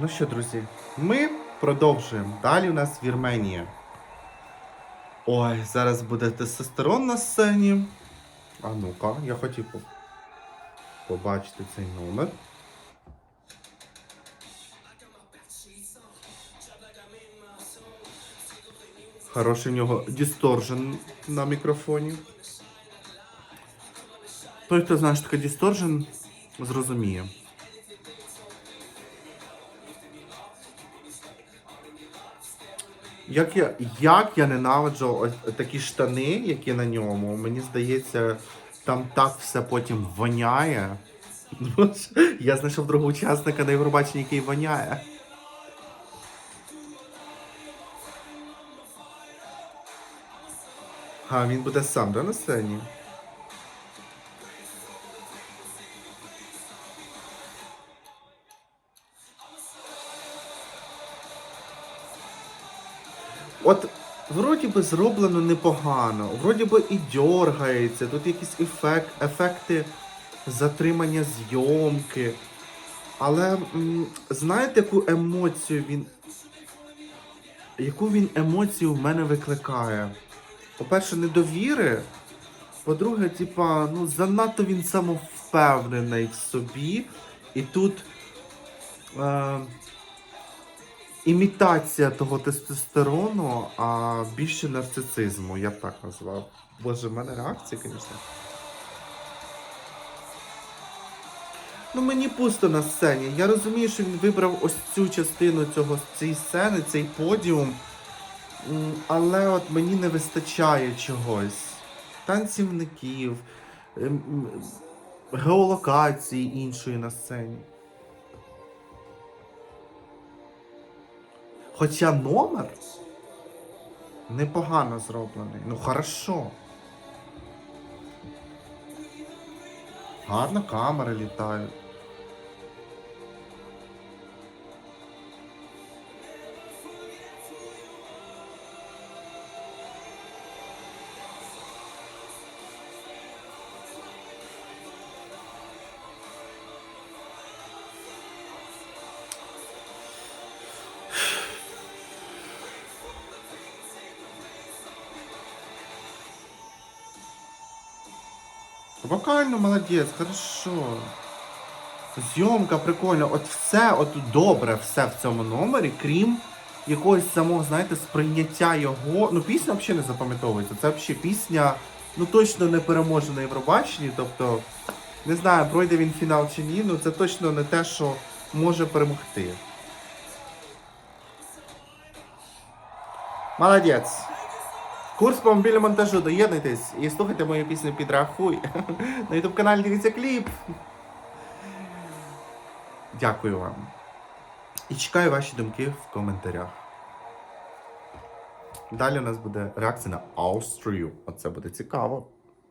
ну що, друзі, ми продовжуємо. Далі у нас Вірменія. Ой, зараз буде тестостерон на сцені. А ну-ка, я хотів побачити цей номер. Хороший у нього дісторжен на мікрофоні. Той, хто знає, що таке дісторжен, зрозуміє. Як я, як я ненавиджу ось такі штани, які на ньому. Мені здається, там так все потім воняє. Я знайшов другого учасника на Євробаченні, який воняє. А, він буде сам, да, на сцені? От, вроді би зроблено непогано, вроді би і дергається, тут якісь ефект, ефекти затримання зйомки. Але знаєте, яку емоцію він. Яку він емоцію в мене викликає? По-перше, недовіри. По-друге, типа, ну, занадто він самовпевнений в собі. І тут. Е, імітація того тестостерону, а більше нарцисизму, я б так назвав. Боже, в мене реакція, звісно. Ну, мені пусто на сцені. Я розумію, що він вибрав ось цю частину цього, цієї сцени, цей подіум. Але от мені не вистачає чогось. Танцівників, ем, геолокації іншої на сцені. Хоча номер непогано зроблений. Ну хорошо. Гарно камери літають. Вокально молодець, хорошо. Зйомка прикольна. От все, от добре все в цьому номері, крім якогось самого, знаєте, сприйняття його. Ну, пісня взагалі не запам'ятовується. Це взагалі пісня, ну точно не переможе на Євробаченні. Тобто, не знаю, пройде він фінал чи ні, ну це точно не те, що може перемогти. Молодець. Курс по мобільному доєднуйтесь і слухайте мою пісню Підрахуй. На ютуб каналі дивіться кліп. Дякую вам. І чекаю ваші думки в коментарях. Далі у нас буде реакція на Австрію. Оце буде цікаво.